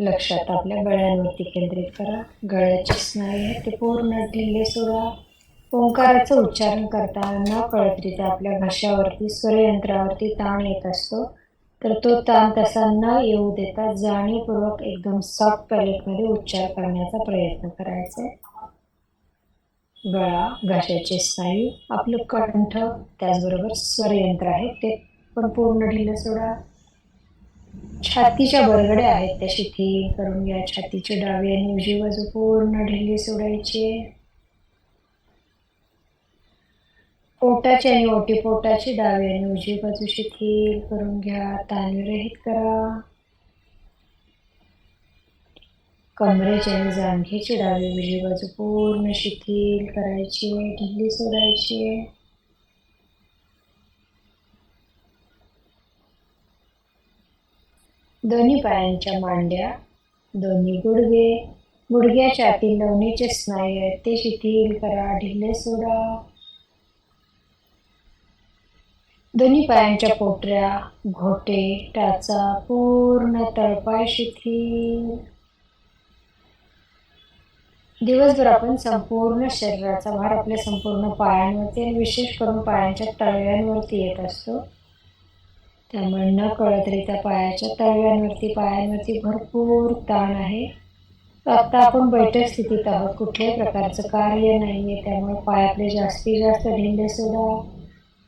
लक्षात आपल्या गळ्यांवरती केंद्रित करा. गळ्याचे स्नायू आहेत ते पूर्ण ढिल्ले सोडा. ओंकाराचं उच्चारण करताना न कळतरित्या आपल्या घशावरती स्वरयंत्रावरती ताण येत असतो. तर तो ताण तसा न येऊ देता जाणीवपूर्वक एकदम सॉफ्ट पॅलेटमध्ये उच्चार करण्याचा प्रयत्न करायचा. गळा घशाचे स्नायू आपलं कंठ त्याचबरोबर स्वरयंत्र आहे ते पण पूर्ण ढिलं सोडा. छातीच्या बरगड्या आहेत त्या शिथिल करून घ्या. छातीची डावी आणि उजवी बाजू पूर्ण ढिली सोडायची. पोटाची आणि ओटी पोटाची डावी आणि उजवी बाजू शिथिल करून घ्या. ताण विरहित करा. कमरेची आणि जांघेची डावी उजवी बाजू पूर्ण शिथिल करायची ढिली सोडायची. दोन्ही पायांच्या मांड्या दोन्ही गुडघे गुडघ्याच्या आतील लवणीचे स्नायू आहेत ते शिथिल करा ढिले सोडा. दोन्ही पायांच्या पोटऱ्या घोटे टाचा पूर्ण तळपाय शिथिल. दिवसभर आपण संपूर्ण शरीराचा भार आपल्या संपूर्ण पायांवरती आणि विशेष करून पायांच्या तळव्यांवरती येत असतो. त्यामुळे न कळतरित्या पायाच्या तळव्यांवरती पायांवरती भरपूर ताण आहे. आता आपण बैठक स्थितीत आहोत. कुठल्याही प्रकारचं कार्य नाही आहे त्यामुळे पायातले जास्तीत जास्त ढिल्ले सोडा.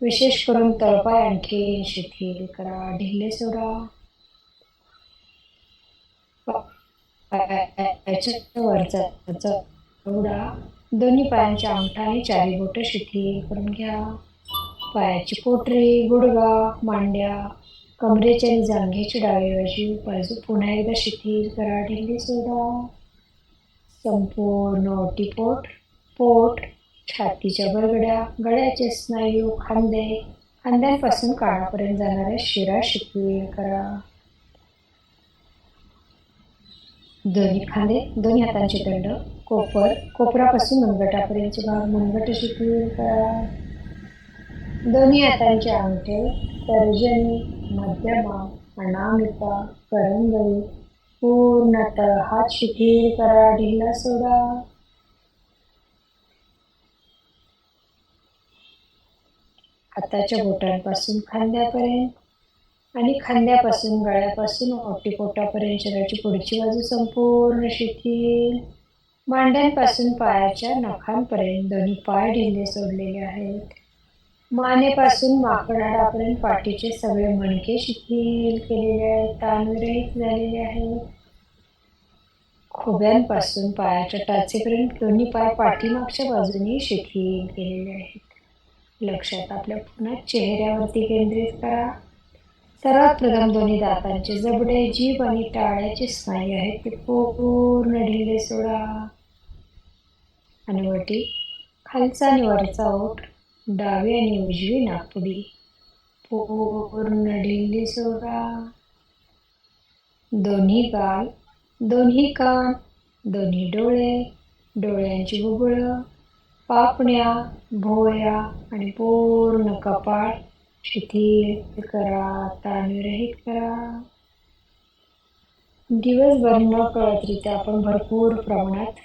विशेष करून तळपाय आणखी शिथिल करा. ढिल्ले सोडा. वरचा दोन्ही पायांच्या अंगठा आणि चारी बोट शिथिल करून घ्या. पायाची पोटरी गुडगा मांड्या कमरेची आणि जांघेची डावी बाजू बाजू पुन्हा एकदा शिथिल करा ढिल्ली सोडा. संपूर्ण ओटीपोट पोट छातीच्या बरगड्या गळ्याचे स्नायू खांदे खांद्यांपासून कानापर्यंत जाणाऱ्या शिरा शिथिल करा. दोन्ही खांदे दोन्ही हातांचे दंड कोपर कोपरापासून मनगटापर्यंतचे भाग मनगट शिथिल करा. दोन्ही हातांचे अंगठे तर्जनी मध्यमा अनामिका करंगळी. पूर्ण तळ हात शिथिल करा ढिला सोडा. हाताच्या बोटांपासून खांद्यापर्यंत आणि खांद्यापासून गळ्यापासून ओटीपोटापर्यंत शरीराची पुढची बाजू संपूर्ण शिथिल. मांड्यांपासून पायाच्या नखांपर्यंत दोन्ही पाय ढिले सोडलेले आहेत. मानेपासून माकडापर्यंत पाठीचे सगळे मणके शिथिल केलेले आहेत ताणविरहित झालेले आहेत. खोब्यांपासून पायाच्या टाचेपर्यंत दोन्ही पाय पाठीमागच्या बाजूने शिथिल केलेले आहेत. लक्षात आपल्या पुन्हा चेहऱ्यावरती केंद्रित करा. सर्वात प्रथम दोन्ही दातांचे जबडे जीभ आणि टाळ्याचे स्नायू आहेत ते पूर्ण ढिले सोडा. आणि वटी खालचा आणि वरचा ओठ डावी आणि उजवी नाकपुडी पूर्ण ढिल्ली सोडा. दोन्ही गाल दोन्ही कान दोन्ही डोळे डोळ्यांची बुबुळं पापण्या भोया आणि पूर्ण कपाळ शिथिल करा ताणविरहित करा. दिवसभर न कळतरित्या आपण भरपूर प्रमाणात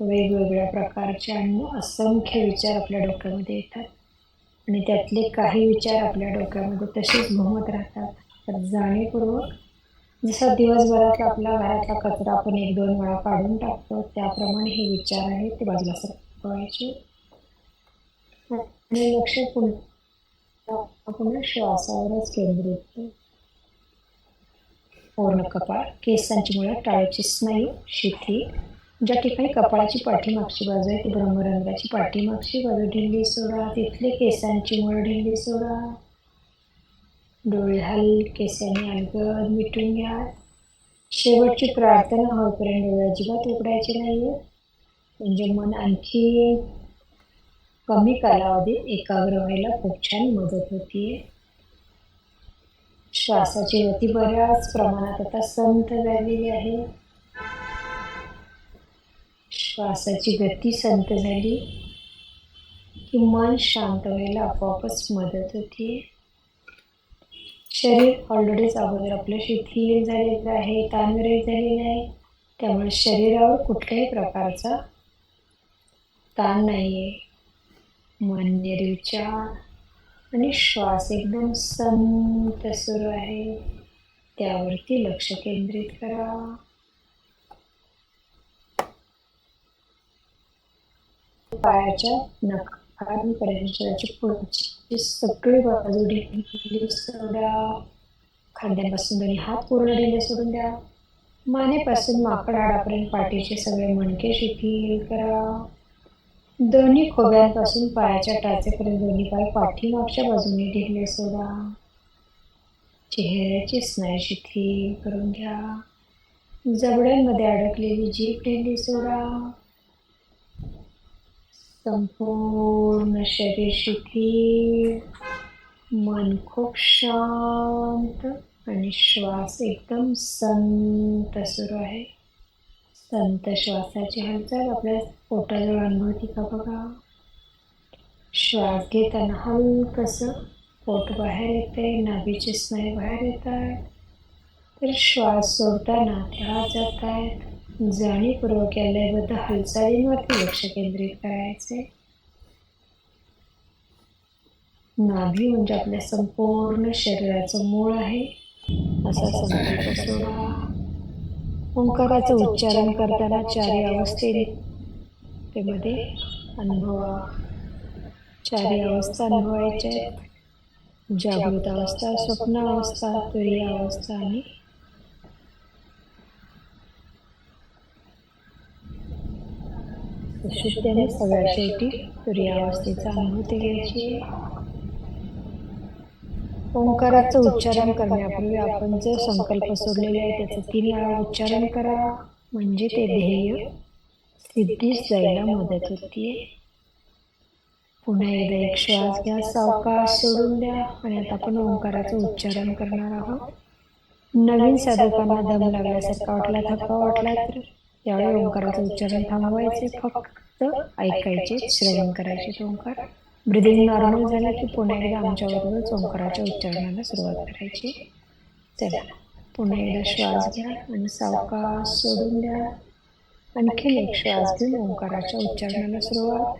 वेगवेगळ्या प्रकारचे आणि असंख्य विचार आपल्या डोक्यामध्ये येतात. आणि त्यातले काही विचार आपल्या डोक्यामध्ये तसेच घुमत राहतात. तर जाणीवपूर्वक जसा दिवसभरात आपला घरातला कचरा आपण एक दोन वेळा काढून टाकतो त्याप्रमाणे हे विचार आहेत ते बाजूला सरकवायचे. आणि लक्ष पुन्हा पुन्हा श्वासावरच केंद्रित पूर्ण कपाळ केसांची मुळे टाळ्याची स्नायू शिथिल ज्या ठिकाणी कपाळाची पाठीमागची बाजू आहे ती ब्रह्मरंगाची पाठीमागची बाजू ढिल्ली सोडा तिथले केसांची मुळं ढिल्ली सोडा. डोळे हलकेसाने अलगद मिटून घ्या. शेवटची प्रार्थना होईपर्यंत डोळे अजिबात उघडायचे नाही म्हणजे मन आणखी कमी कालावधीत एकाग्र व्हायला खूप छान मदत होतीये. श्वासाची गती बऱ्याच प्रमाणात आता संथ झालेली आहे. श्वासाची गती संत झाली की मन शांत व्हायला आपोआपच मदत होते. शरीर ऑलरेडीच अगोदर आपलं शिथिल झालेलं आहे ताणविरहित झालेलं आहे. त्यामुळे शरीरावर कुठल्याही प्रकारचा ताण नाही आहे मन निर्विचार आणि श्वास एकदम संत सुरू आहे. त्यावरती लक्ष केंद्रित करा. पायाच्या नखांपर्यंत शरीराची पुढची सगळी बाजू ढिली सोडा. खांद्यापासून दोन्ही हात पूर्ण ढिले सोडून द्या. मानेपासून माकड हाडापर्यंत पाठीचे सगळे मणके शिथिल करा. दोन्ही खोब्यांपासून पायाच्या टाचेपर्यंत दोन्ही पाय पाठीमागच्या बाजूने ढिले सोडा. चेहऱ्याची स्नायू शिथिल करून घ्या. जबड्यांमध्ये अडकलेली जीभ ढिली सोडा. संपूर्ण शरीर शिथिल मन खूप शांत आणि श्वास एकदम संत सुरू आहे. संत श्वासाची हालचाल आपल्या पोटाजवळ अनुभवती का बघा? श्वास घेताना हलकसं पोट बाहेर येते नाभीचे स्नायू बाहेर येत आहेत तर श्वास सोडताना त्या जात आहेत जाणीवपूर्वक या लयबद्ध हालचालींवरती लक्ष केंद्रित करायचे नाभी म्हणजे आपल्या संपूर्ण शरीराचं मूळ आहे असा संकल्प सोडा ओंकाराचं उच्चारण करताना चारी अवस्थे ते मध्ये अनुभवा चारी अवस्था अनुभवायच्या आहेत जागृत अवस्था स्वप्न अवस्था तुरी अवस्था आणि सुशुद्धीने सगळ्या शेवटी तुरी अवस्थेचा अनुभूती घ्यायची. ओंकाराचं उच्चारण करण्यापूर्वी आपण जो संकल्प सोडलेले आहे त्याचं तीन वेळा उच्चारण करा. म्हणजे ते ध्येय सिद्धीस जायला मदत होतीये पुन्हा एकदा एक श्वास घ्या सावकाश सोडून द्या आणि आता आपण ओंकाराचं उच्चारण करणार आहोत. नवीन साधकांना दम लागल्यासारखा वाटला थका वाटला तर त्यावेळी ओंकाराचं उच्चारण थांबवायचे फक्त ऐकायचे श्रवण करायचे ओंकार. ब्रिदिंग नॉर्मल झालं की पुन्हा एकदा आमच्याबरोबरच ओंकाराच्या उच्चारणाला सुरुवात करायची. चला. पुन्हा एकदा श्वास घ्या आणि सावकाश सोडून द्या. आणखी एक श्वास घेऊन ओंकाराच्या उच्चारणाला सुरुवात.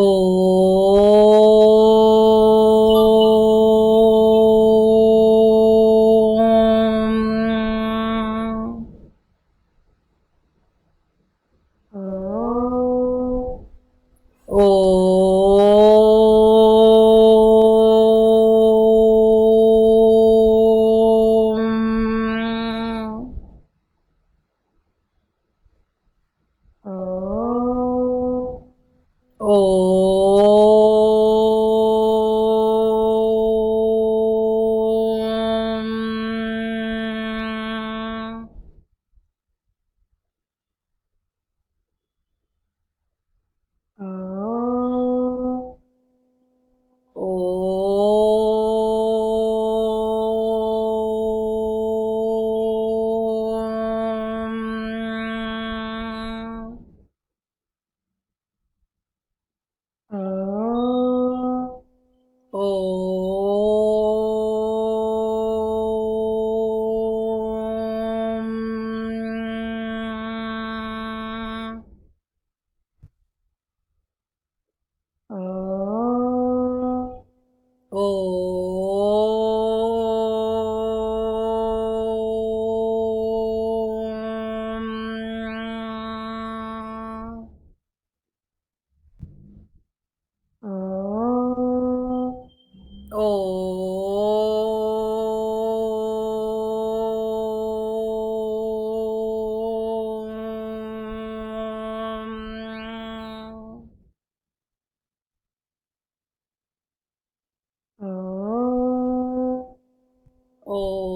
o Oh.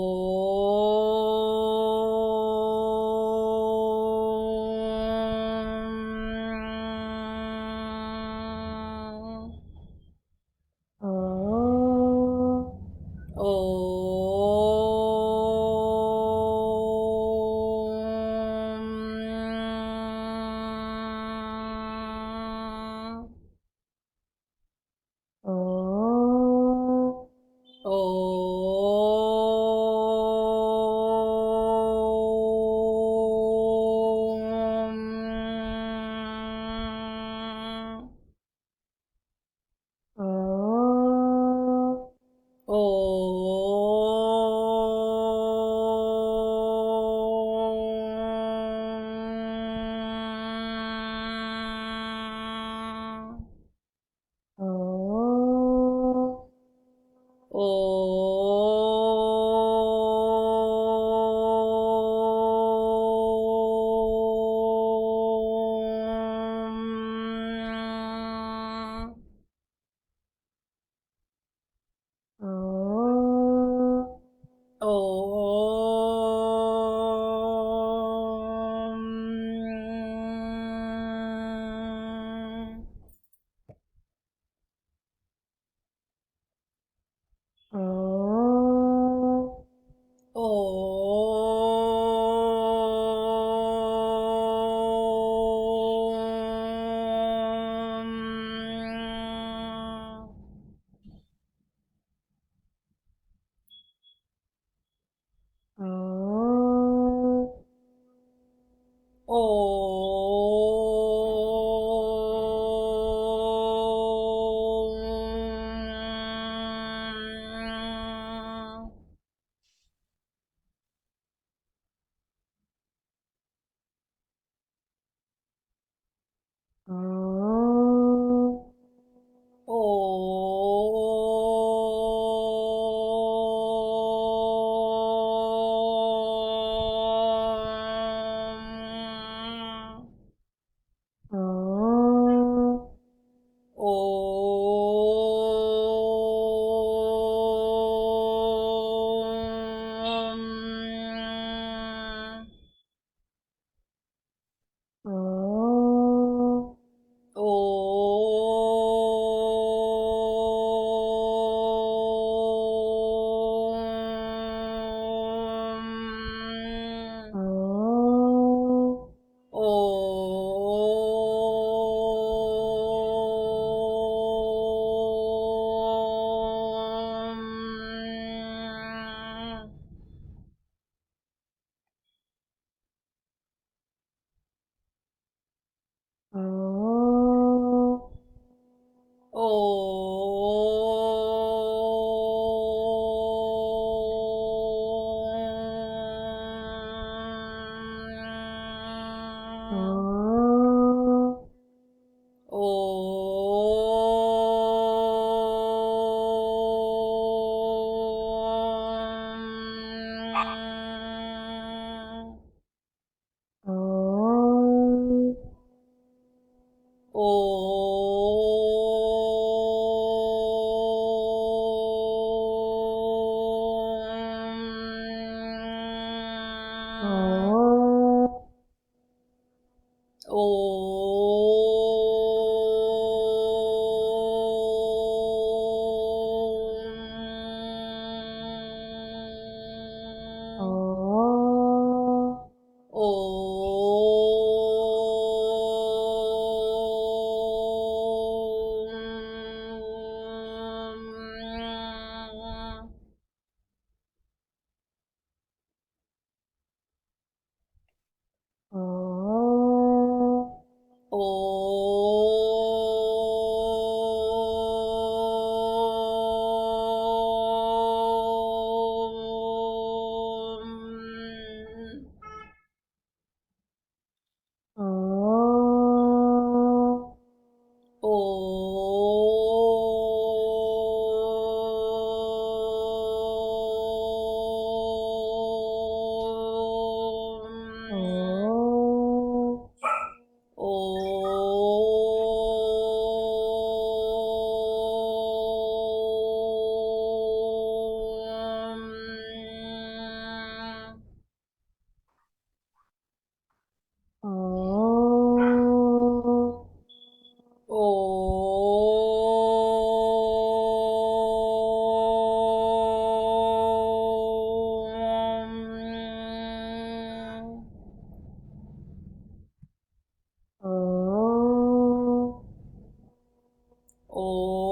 ॐ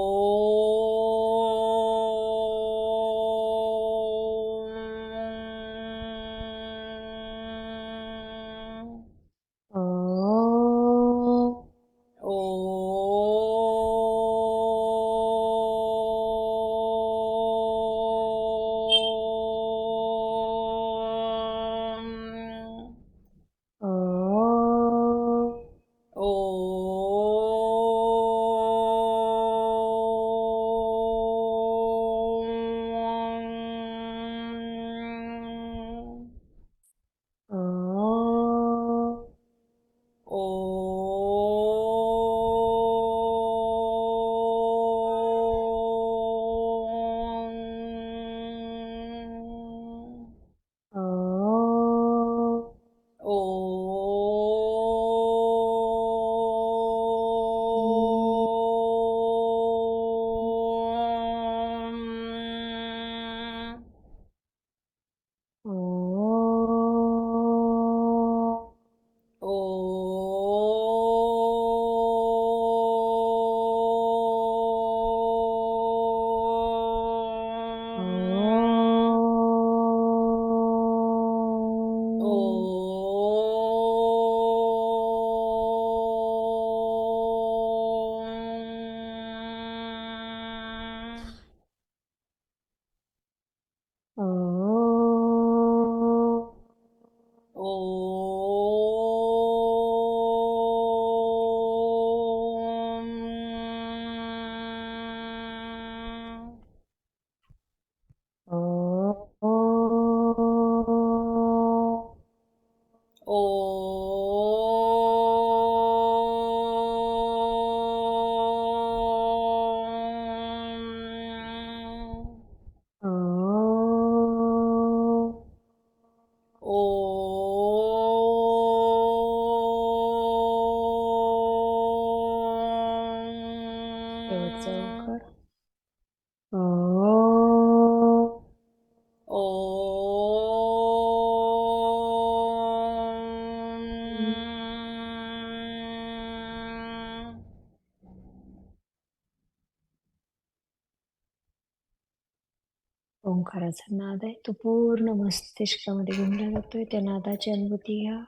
मस्तिष्कामध्ये गुंडला जातोय त्या नादाची अनुभूती घ्या.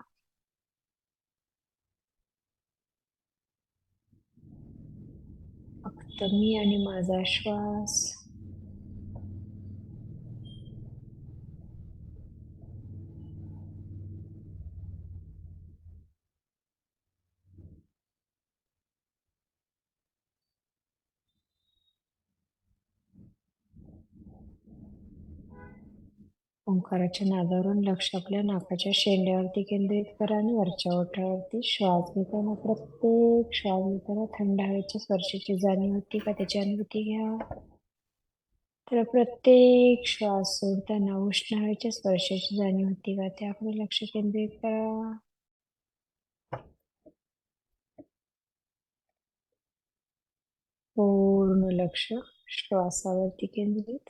फक्त मी आणि माझा श्वास. ओंकाराच्या नादावरून लक्ष आपल्या नाकाच्या शेंड्यावरती केंद्रित करा आणि वरच्या ओठावरती श्वास घेताना प्रत्येक श्वास घेताना थंड हवेच्या स्पर्शाची जाणीव होती का त्याची अनुभूती घ्या. तर प्रत्येक श्वास सोडताना उष्ण हवेच्या स्पर्शाची जाणीव होती का त्याकडे लक्ष केंद्रित करा. पूर्ण लक्ष श्वासावरती केंद्रित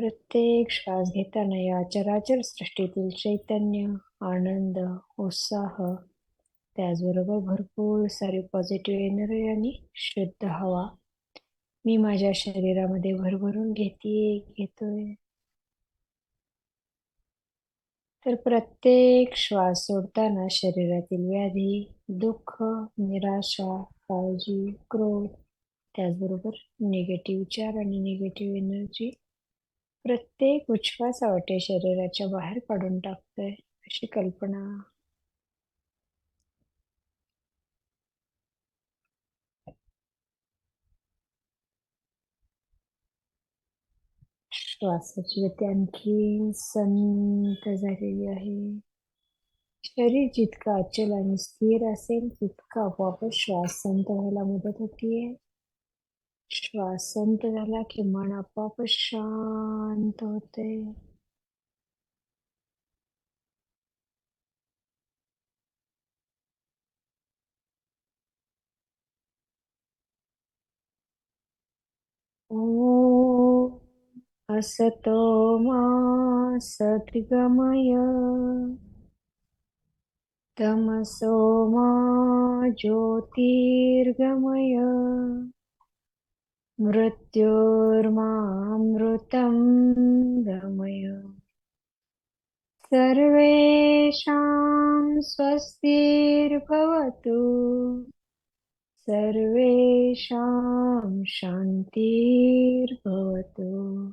प्रत्येक श्वास घेताना या चराचर सृष्टीतील चैतन्य आनंद उत्साह त्याचबरोबर भरपूर सारी पॉझिटिव्ह एनर्जी आणि शुद्ध हवा मी माझ्या शरीरामध्ये भरभरून घेते घेतोय. तर प्रत्येक श्वास सोडताना शरीरातील व्याधी दुःख निराशा काळजी क्रोध त्याचबरोबर निगेटिव्ह विचार आणि निगेटिव्ह एनर्जी प्रत्येक उच्छ्वास उच्छ्वासावाटे शरीराच्या बाहेर काढून टाकतोय अशी कल्पना. श्वासाची गती आणखी संत झालेली आहे. शरीर जितकं अचल आणि स्थिर असेल तितका आपोआपच श्वास संत व्हायला मदत होतीये. श्वासंत झाला की मन आपोआपच शांत होते. असतो मा सद्गमय तमसो मा ज्योतिर्गमय. मृत्युर्मामृतं गमय सर्वेषां स्वस्तिर्भवतु। सर्वेषां शान्तिर्भवतु।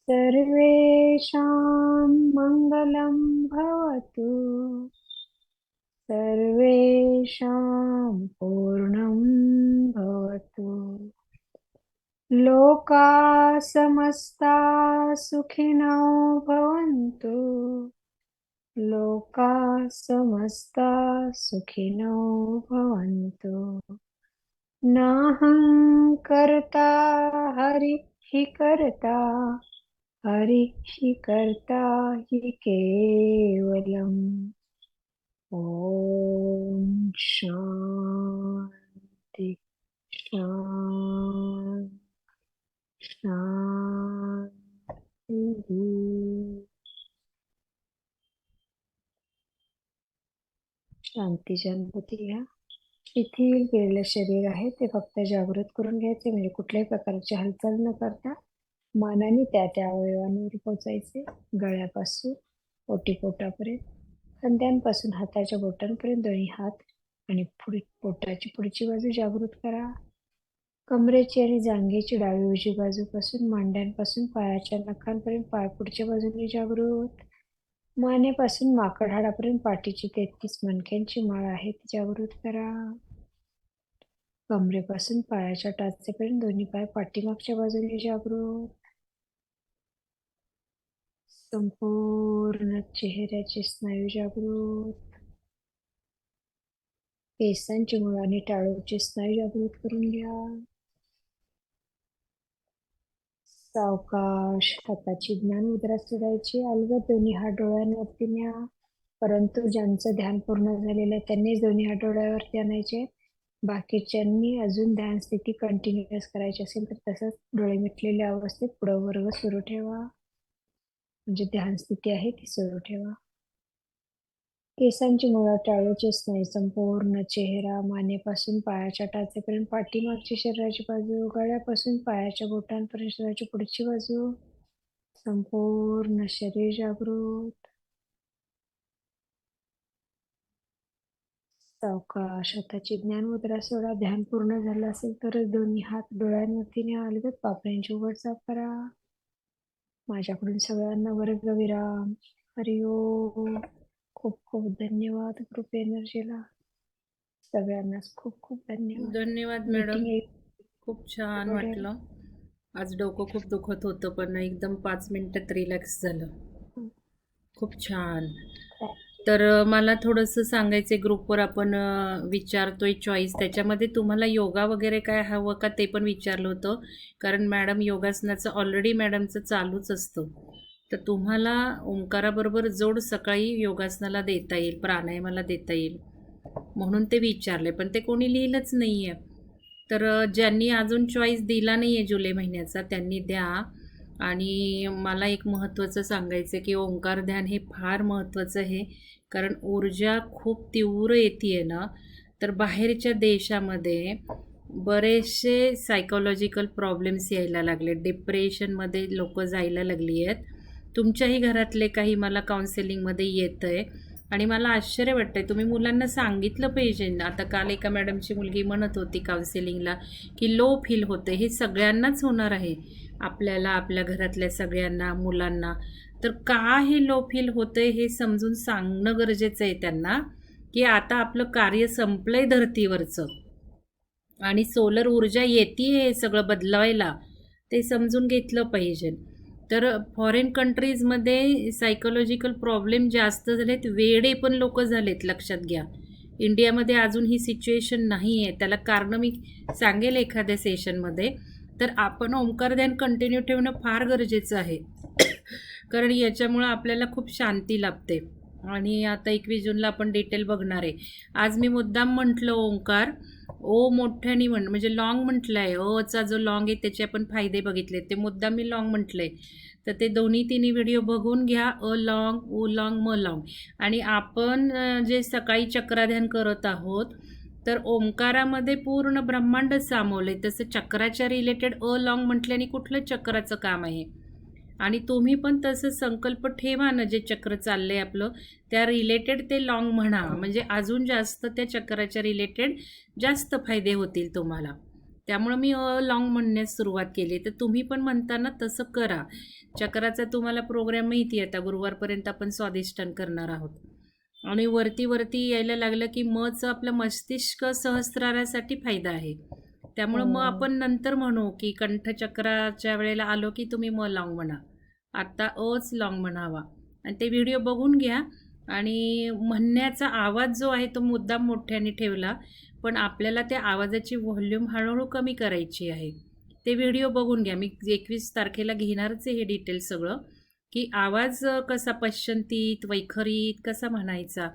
सर्वेषां मङ्गलं भवतु। सर्वेषां पूर्णं भवतु लोका समस्ता सुखिनो भवन्तु। लोका समस्ता सुखिनो भवन्तु। नाहं कर्ता हरिः कर्ता हरिः कर्ता हि केवलम्। ॐ शान्ति शान्ति। शांती शांती जाणवती घ्या. शिथिल केलेलं शरीर आहे ते फक्त जागृत करून घ्यायचे म्हणजे कुठल्याही प्रकारची हालचाल न करता मानाने त्या त्या अवयवांवर पोचायचे. गळ्यापासून ओटीपोटापर्यंत खांद्यांपासून हाताच्या बोटांपर्यंत दोन्ही हात आणि पुढे पोटाची पुढची बाजू जागृत करा. कमरेची आणि जांघेची डावी उजवी बाजूपासून मांड्यांपासून पायाच्या नखांपर्यंत पाय पुढच्या बाजूने जागृत. मानेपासून माकड हाडापर्यंत पाठीची तेहतीस मणक्यांची माळ आहे ती जागृत करा. कमरेपासून पायाच्या टाचेपर्यंत दोन्ही पाय पाठीमागच्या बाजूने जागृत. संपूर्ण चेहऱ्याचे स्नायू जागृत. केसांची मुळाने टाळूचे स्नायू जागृत करून घ्या. सावकाश स्वतःची ज्ञान मुद्रा सोडायची अलगद दोन्ही हात डोळ्यांवरती न्या. परंतु ज्यांचं ध्यान पूर्ण झालेलं आहे त्यांनीच दोन्ही हात डोळ्यावरती आणायचे. बाकीच्यांनी अजून ध्यान स्थिती कंटिन्युअस करायची असेल तर तसंच डोळे मिटलेल्या अवस्थेत पुढं वर्ग सुरू ठेवा. म्हणजे ध्यान स्थिती आहे ती सुरू ठेवा. केसांची मुळं टाळूचीच नाही. संपूर्ण चेहरा मानेपासून पायाच्या टाचेपर्यंत पाठीमागची शरीराची बाजू गळ्यापासून पायाच्या बोटांपर्यंत शरीराची पुढची बाजू. संपूर्ण शरीर जागृत. सावकाश. हाताची ज्ञान मुद्रा सोडा. ध्यान पूर्ण झालं असेल तरच दोन्ही हात डोळ्यांवरती न्या अलगद पापण्यांची उघड साफ करा. माझ्याकडून सगळ्यांना वर्ग विराम. हरिओम. खूप खूप धन्यवाद ग्रुप एनर्जीला सगळ्यांनाच खूप खूप धन्यवाद. धन्यवाद मॅडम. खूप छान बरं. वाटलं. आज डोकं खूप दुखत होतं पण एकदम पाच मिनिटात रिलॅक्स झालं. खूप छान. तर अ, मला थोडंसं सांगायचं ग्रुपवर आपण अ, विचारतोय चॉईस त्याच्यामध्ये तुम्हाला योगा वगैरे काय हवं का ते पण विचारलं होतं. कारण मॅडम योगासनाचं ऑलरेडी मॅडमचं चालूच असतं. तर तुम्हाला ओंकाराबरोबर जोड सकाळी योगासनाला देता येईल प्राणायामाला देता येईल म्हणून ते विचारले. पण ते कोणी लिहिलंच नाही आहे तर ज्यांनी अजून चॉईस दिला नाही आहे जुलै महिन्याचा त्यांनी द्या. आणि मला एक महत्त्वाचं सांगायचं आहे की ओंकार ध्यान हे फार महत्त्वाचं आहे. कारण ऊर्जा खूप तीव्र येते आहे ना. तर बाहेरच्या देशामध्ये बरेचसे सायकोलॉजिकल प्रॉब्लेम्स यायला लागले डिप्रेशनमध्ये लोक जायला लागली आहेत तुमच्याही घरातले काही मला काउन्सिलिंगमध्ये येतं आहे आणि मला आश्चर्य वाटतं आहे तुम्ही मुलांना सांगितलं पाहिजे आता काल एका मॅडमची मुलगी म्हणत होती काउन्सिलिंगला की लो फील होतं हे सगळ्यांनाच होणार आहे. आपल्याला आपल्या घरातल्या सगळ्यांना मुलांना. तर का हे लो फील आहे हे समजून सांगणं गरजेचं आहे त्यांना की आता आपलं कार्य संपलं आहे धर्तीवरचं. आणि सोलर ऊर्जा येते हे सगळं बदलवायला. ते समजून घेतलं पाहिजे. तर फॉरेन कंट्रीजमध्ये सायकोलॉजिकल प्रॉब्लेम जास्त झालेत वेडे पण लोक झालेत लक्षात घ्या. इंडियामध्ये अजून ही सिच्युएशन नाही आहे त्याला कारणं मी सांगेल एखाद्या सेशनमध्ये तर आपण ओंकार ध्यान कंटिन्यू ठेवणं फार गरजेचं आहे. कारण याच्यामुळं आपल्याला खूप शांती लाभते. आणि आता एकवीस जूनला आपण डिटेल बघणार आहे. आज मी मुद्दाम म्हटलं ओंकार ओ मोठ्याने म्हण म्हणजे लॉंग म्हटलं आहे ओचा जो लॉंग आहे त्याचे आपण फायदे बघितले. ते मुद्दाम मी लॉंग म्हटलं आहे तर ते दोन्ही तिन्ही व्हिडिओ बघून घ्या. अ लॉंग उ लॉंग म लॉंग आणि आपण जे सकाळी चक्राध्यान करत आहोत तर ओंकारामध्ये पूर्ण ब्रह्मांड सामावलं आहे तसं चक्राच्या रिलेटेड अ लॉंग म्हटल्याने कुठलं चक्राचं काम आहे? आणि तुम्ही पण तसं संकल्प ठेवा ना जे चक्र चाललंय आपलं. त्या रिलेटेड ते लॉंग म्हणा म्हणजे अजून जास्त त्या चक्राच्या रिलेटेड जास्त फायदे होतील तुम्हाला. त्यामुळं मी लॉंग म्हणण्यास सुरुवात केली. तर तुम्ही पण म्हणताना तसं करा. चक्राचा तुम्हाला प्रोग्राम माहिती आहे आता गुरुवारपर्यंत आपण स्वादिष्टान करणार आहोत. आणि वरती वरती यायला लागलं की मचं आपलं मस्तिष्क सहस्रारासाठी फायदा आहे. त्यामुळं मग हो. आपण नंतर म्हणू की कंठचक्राच्या वेळेला आलो की तुम्ही म लॉंग म्हणा. आत्ता अच लॉंग म्हणावा. आणि ते व्हिडिओ बघून घ्या. आणि म्हणण्याचा आवाज जो आहे तो मुद्दाम मोठ्याने ठेवला. पण आपल्याला त्या आवाजाची व्हॉल्यूम हळूहळू कमी करायची आहे. ते व्हिडिओ बघून घ्या. मी एकवीस तारखेला घेणारच आहे हे डिटेल सगळं. की आवाज कसा पश्चंतीत वैखरीत कसा म्हणायचा?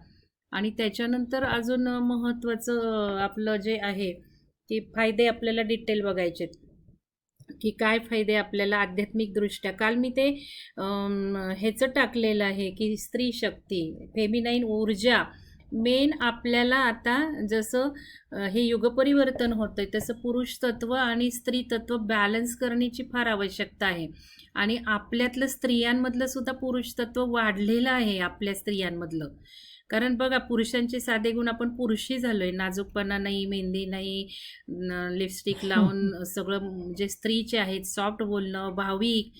आणि त्याच्यानंतर अजून महत्त्वाचं आपलं जे आहे की फायदे आपल्याला डिटेल बघायचे की काय फायदे आपल्याला आध्यात्मिकदृष्ट्या? काल मी ते ह्याचं टाकलेलं आहे की स्त्री शक्ती फेमिनाईन ऊर्जा मेन आपल्याला आता जसं हे युगपरिवर्तन होतं आहे तसं पुरुष तत्व आणि स्त्री तत्व बॅलन्स करण्याची फार आवश्यकता आहे. आणि आपल्यातलं स्त्रियांमधलं सुद्धा पुरुष तत्व वाढलेलं आहे आपल्या स्त्रियांमधलं. कारण बघा पुरुषांचे साधे गुण आपण पुरुषी झालो आहे नाजूकपणा नाही मेहंदी नाही लिपस्टिक लावून सगळं जे स्त्रीचे आहेत सॉफ्ट बोलणं भाविक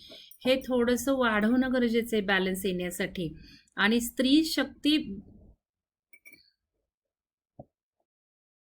हे थोडंसं वाढवणं गरजेचं आहे बॅलन्स येण्यासाठी. आणि स्त्री शक्ती